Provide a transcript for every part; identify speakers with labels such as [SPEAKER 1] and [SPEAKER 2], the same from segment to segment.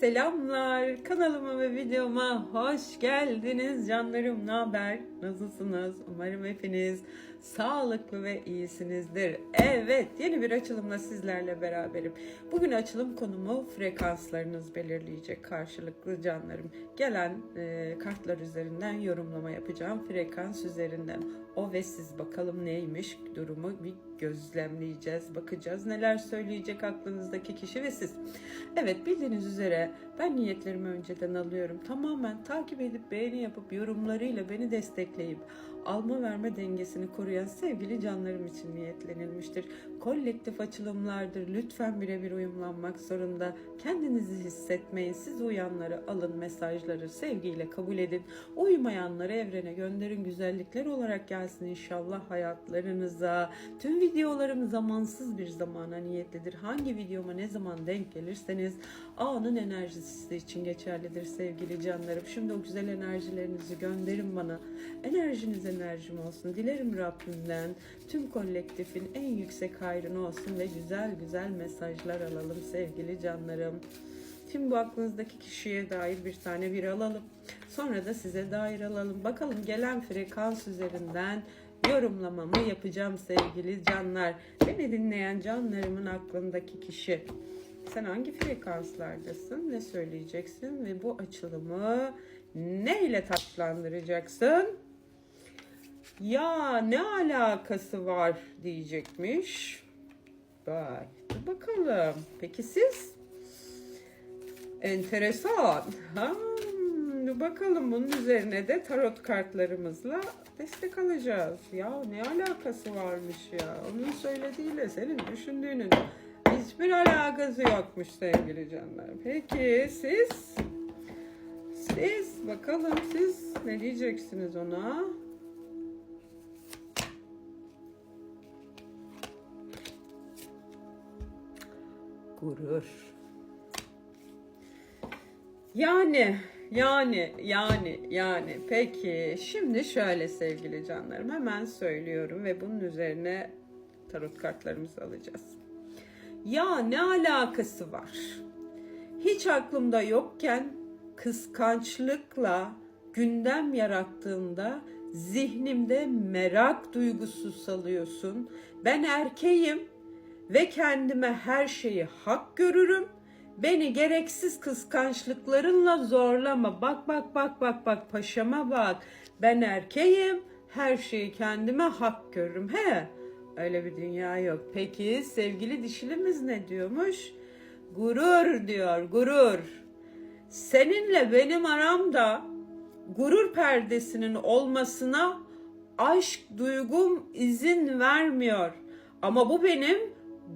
[SPEAKER 1] Selamlar. Kanalıma ve videoma hoş geldiniz canlarım. Ne haber? Nasılsınız? Umarım hepiniz sağlıklı ve iyisinizdir. Evet yeni bir açılımla sizlerle beraberim. Bugün açılım konumu frekanslarınız belirleyecek karşılıklı canlarım. Gelen e, kartlar üzerinden yorumlama yapacağım frekans üzerinden. O ve siz bakalım neymiş? Durumu bir gözlemleyeceğiz bakacağız. Neler söyleyecek aklınızdaki kişi ve siz. Evet bildiğiniz üzere ben niyetlerimi önceden alıyorum. Tamamen takip edip beğeni yapıp yorumlarıyla beni destekleyip alma verme dengesini koruyan sevgili canlarım için niyetlenilmiştir. Kolektif açılımlardır. Lütfen birebir uyumlanmak zorunda. Kendinizi hissetmeyin. Siz uyanları alın mesajları sevgiyle kabul edin. Uymayanları evrene gönderin. Güzellikler olarak gelsin inşallah hayatlarınıza. Tüm videolarım zamansız bir zamana niyetlidir. Hangi videoma ne zaman denk gelirseniz anın enerjisi için geçerlidir sevgili canlarım. Şimdi o güzel enerjilerinizi gönderin bana. Enerjiniz enerjim olsun. Dilerim Rabbimden tüm kolektifin en yüksek hayrını olsun ve güzel güzel mesajlar alalım sevgili canlarım. Şimdi bu aklınızdaki kişiye dair bir tane bir alalım. Sonra da size dair alalım. Bakalım gelen frekans üzerinden yorumlamamı yapacağım sevgili canlar. Beni dinleyen canlarımın aklındaki kişi. Sen hangi frekanslardasın? Ne söyleyeceksin? Ve bu açılımı ne ile tatlandıracaksın? Ya ne alakası var diyecekmiş. Vay. Bakalım. Peki siz? Enteresan. Ha, bakalım bunun üzerine de tarot kartlarımızla destek alacağız. Ya ne alakası varmış ya. Onun söylediğiyle senin düşündüğünün hiçbir alakası yokmuş sevgili canlar. Peki siz? Siz bakalım siz ne diyeceksiniz ona? Gurur. Yani, yani, yani, yani. Peki, şimdi şöyle sevgili canlarım hemen söylüyorum ve bunun üzerine tarot kartlarımızı alacağız. Ya ne alakası var? Hiç aklımda yokken kıskançlıkla gündem yarattığında zihnimde merak duygusu salıyorsun. Ben erkeğim ve kendime her şeyi hak görürüm. Beni gereksiz kıskançlıklarınla zorlama. Bak bak bak bak bak paşama bak. Ben erkeğim. Her şeyi kendime hak görürüm. He. Öyle bir dünya yok. Peki sevgili dişilimiz ne diyormuş? Gurur diyor, gurur. Seninle benim aramda gurur perdesinin olmasına aşk duygum izin vermiyor. Ama bu benim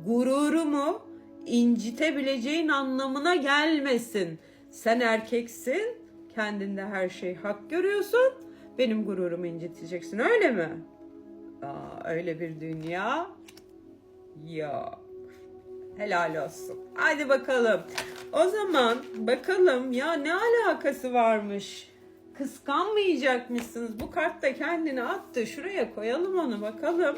[SPEAKER 1] gururumu incitebileceğin anlamına gelmesin. Sen erkeksin, kendinde her şey hak görüyorsun. Benim gururumu inciteceksin öyle mi? Aa, öyle bir dünya yok. Helal olsun. Hadi bakalım. O zaman bakalım ya ne alakası varmış? Kıskanmayacakmışsınız. Bu kart da kendini attı. Şuraya koyalım onu bakalım.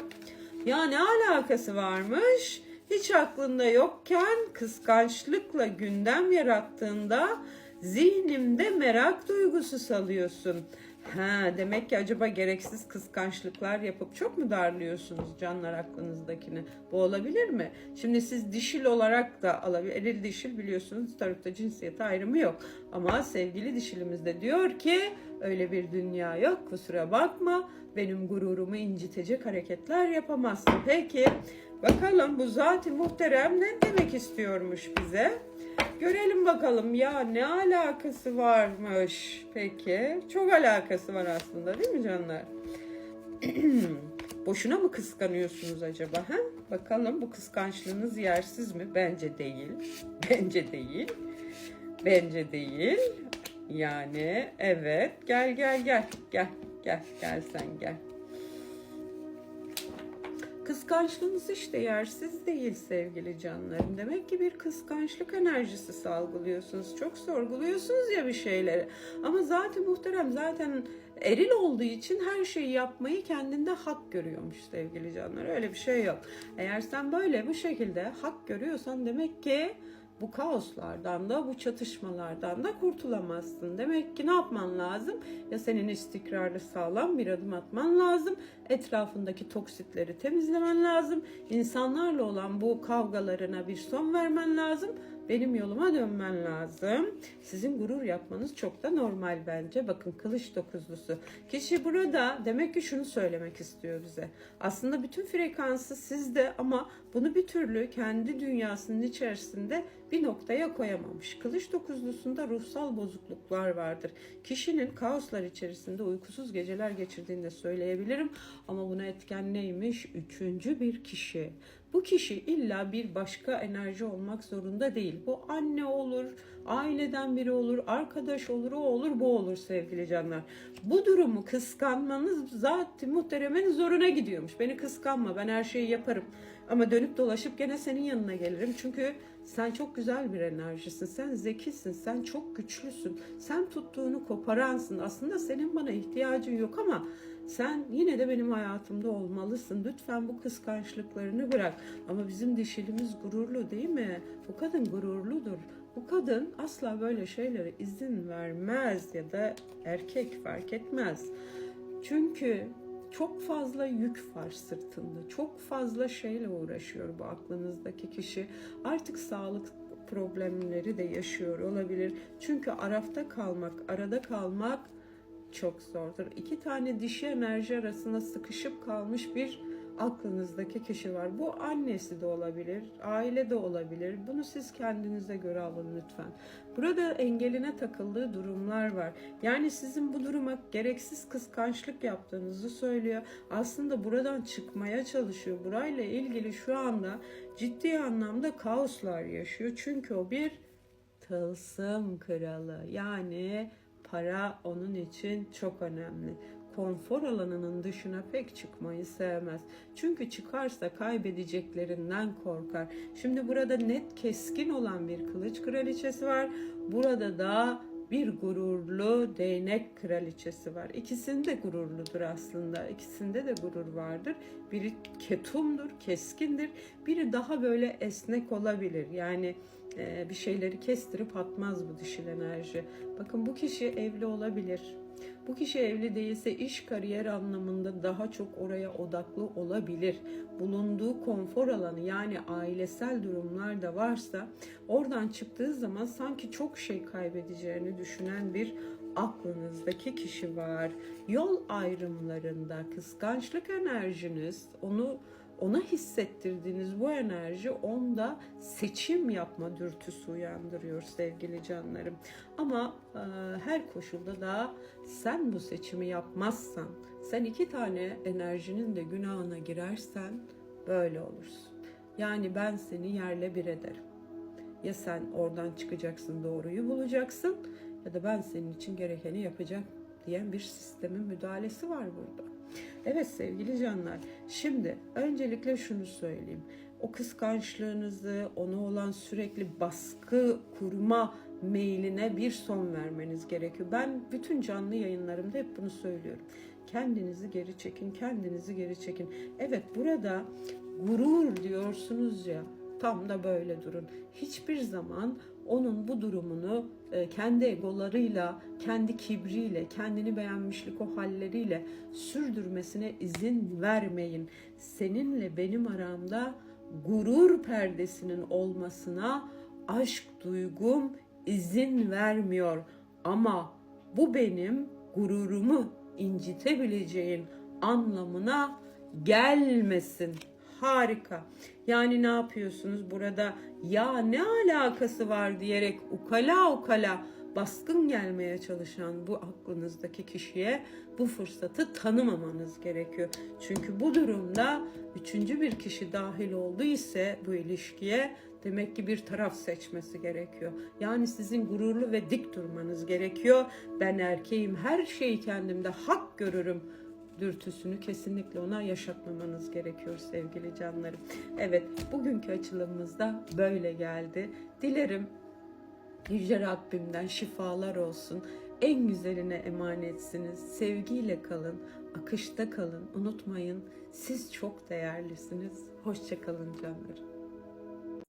[SPEAKER 1] Ya ne alakası varmış? Hiç aklında yokken kıskançlıkla gündem yarattığında zihnimde merak duygusu salıyorsun. Ha, demek ki acaba gereksiz kıskançlıklar yapıp çok mu darlıyorsunuz canlar aklınızdakini? Bu olabilir mi? Şimdi siz dişil olarak da alabilir. Eril dişil biliyorsunuz tarotta cinsiyet ayrımı yok. Ama sevgili dişilimiz de diyor ki öyle bir dünya yok kusura bakma. Benim gururumu incitecek hareketler yapamazsın. Peki bakalım bu zat-ı muhterem ne demek istiyormuş bize? Görelim bakalım ya ne alakası varmış peki? Çok alakası var aslında değil mi canlar? Boşuna mı kıskanıyorsunuz acaba? Ha? Bakalım bu kıskançlığınız yersiz mi? Bence değil. Bence değil. Bence değil. Yani evet. Gel gel gel. Gel gel gel sen gel. Kıskançlığınız işte yersiz değil sevgili canlarım. Demek ki bir kıskançlık enerjisi salgılıyorsunuz. Çok sorguluyorsunuz ya bir şeyleri. Ama zaten muhterem zaten eril olduğu için her şeyi yapmayı kendinde hak görüyormuş sevgili canlar. Öyle bir şey yok. Eğer sen böyle bu şekilde hak görüyorsan demek ki bu kaoslardan da bu çatışmalardan da kurtulamazsın. Demek ki ne yapman lazım? Ya senin istikrarlı sağlam bir adım atman lazım. Etrafındaki toksitleri temizlemen lazım. İnsanlarla olan bu kavgalarına bir son vermen lazım benim yoluma dönmen lazım. Sizin gurur yapmanız çok da normal bence. Bakın kılıç dokuzlusu. Kişi burada demek ki şunu söylemek istiyor bize. Aslında bütün frekansı sizde ama bunu bir türlü kendi dünyasının içerisinde bir noktaya koyamamış. Kılıç dokuzlusunda ruhsal bozukluklar vardır. Kişinin kaoslar içerisinde uykusuz geceler geçirdiğini de söyleyebilirim. Ama buna etken neymiş? Üçüncü bir kişi. Bu kişi illa bir başka enerji olmak zorunda değil. Bu anne olur, aileden biri olur, arkadaş olur, o olur, bu olur sevgili canlar. Bu durumu kıskanmanız zaten muhteremen zoruna gidiyormuş. Beni kıskanma, ben her şeyi yaparım. Ama dönüp dolaşıp gene senin yanına gelirim. Çünkü sen çok güzel bir enerjisin, sen zekisin, sen çok güçlüsün. Sen tuttuğunu koparansın. Aslında senin bana ihtiyacın yok ama sen yine de benim hayatımda olmalısın. Lütfen bu kıskançlıklarını bırak. Ama bizim dişilimiz gururlu değil mi? Bu kadın gururludur. Bu kadın asla böyle şeylere izin vermez ya da erkek fark etmez. Çünkü çok fazla yük var sırtında. Çok fazla şeyle uğraşıyor bu aklınızdaki kişi. Artık sağlık problemleri de yaşıyor olabilir. Çünkü arafta kalmak, arada kalmak çok zordur. İki tane dişi enerji arasında sıkışıp kalmış bir aklınızdaki kişi var. Bu annesi de olabilir, aile de olabilir. Bunu siz kendinize göre alın lütfen. Burada engeline takıldığı durumlar var. Yani sizin bu duruma gereksiz kıskançlık yaptığınızı söylüyor. Aslında buradan çıkmaya çalışıyor. Burayla ilgili şu anda ciddi anlamda kaoslar yaşıyor. Çünkü o bir tılsım kralı. Yani para onun için çok önemli. Konfor alanının dışına pek çıkmayı sevmez. Çünkü çıkarsa kaybedeceklerinden korkar. Şimdi burada net keskin olan bir kılıç kraliçesi var. Burada da bir gururlu değnek kraliçesi var. İkisinde gururludur aslında. İkisinde de gurur vardır. Biri ketumdur, keskindir. Biri daha böyle esnek olabilir. Yani e, bir şeyleri kestirip atmaz bu dişil enerji. Bakın bu kişi evli olabilir. Bu kişi evli değilse iş kariyer anlamında daha çok oraya odaklı olabilir. Bulunduğu konfor alanı yani ailesel durumlar da varsa oradan çıktığı zaman sanki çok şey kaybedeceğini düşünen bir aklınızdaki kişi var. Yol ayrımlarında kıskançlık enerjiniz onu ona hissettirdiğiniz bu enerji onda seçim yapma dürtüsü uyandırıyor sevgili canlarım. Ama e, her koşulda da sen bu seçimi yapmazsan, sen iki tane enerjinin de günahına girersen böyle olursun. Yani ben seni yerle bir ederim. Ya sen oradan çıkacaksın doğruyu bulacaksın ya da ben senin için gerekeni yapacağım diyen bir sistemin müdahalesi var burada. Evet sevgili canlar. Şimdi öncelikle şunu söyleyeyim. O kıskançlığınızı, ona olan sürekli baskı kurma meyline bir son vermeniz gerekiyor. Ben bütün canlı yayınlarımda hep bunu söylüyorum. Kendinizi geri çekin, kendinizi geri çekin. Evet burada gurur diyorsunuz ya. Tam da böyle durun. Hiçbir zaman onun bu durumunu e, kendi egolarıyla, kendi kibriyle, kendini beğenmişlik o halleriyle sürdürmesine izin vermeyin. Seninle benim aramda gurur perdesinin olmasına aşk duygum izin vermiyor. Ama bu benim gururumu incitebileceğin anlamına gelmesin. Harika. Yani ne yapıyorsunuz burada? Ya ne alakası var diyerek ukala ukala baskın gelmeye çalışan bu aklınızdaki kişiye bu fırsatı tanımamanız gerekiyor. Çünkü bu durumda üçüncü bir kişi dahil oldu ise bu ilişkiye demek ki bir taraf seçmesi gerekiyor. Yani sizin gururlu ve dik durmanız gerekiyor. Ben erkeğim, her şeyi kendimde hak görürüm dürtüsünü kesinlikle ona yaşatmamanız gerekiyor sevgili canlarım. Evet bugünkü açılımımızda böyle geldi. Dilerim Yüce Rabbimden şifalar olsun. En güzeline emanetsiniz. Sevgiyle kalın, akışta kalın. Unutmayın siz çok değerlisiniz. Hoşçakalın canlarım.